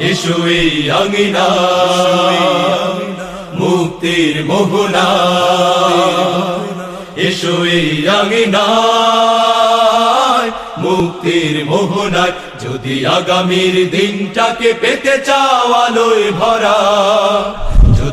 এসো এই আঙিনা মুক্তির মোহনা ইসুই আঙিনা মুক্তির মোহনায় যদি আগামীর দিনটাকে পেতে চাও ভরা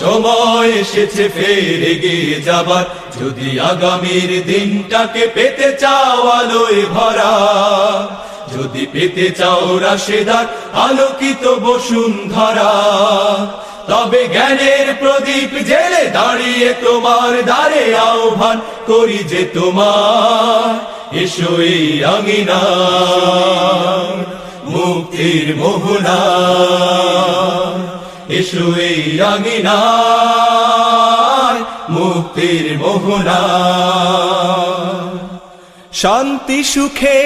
সময় এসেছে ফের এগিয়ে যাবার। যদি আগামীর দিনটাকে পেতে চাও আলোয় ভরা, যদি পেতে চাও রাশেদার আলোকিত বসুন্ধরা, তবে জ্ঞানের প্রদীপ জেলে দাঁড়িয়ে তোমার দ্বারে আহ্বান করি যে তোমার, এসো এই আঙিনা মুক্তির মোহনা। এসো এই আঙিনা মুক্তির মোহনা শান্তি সুখে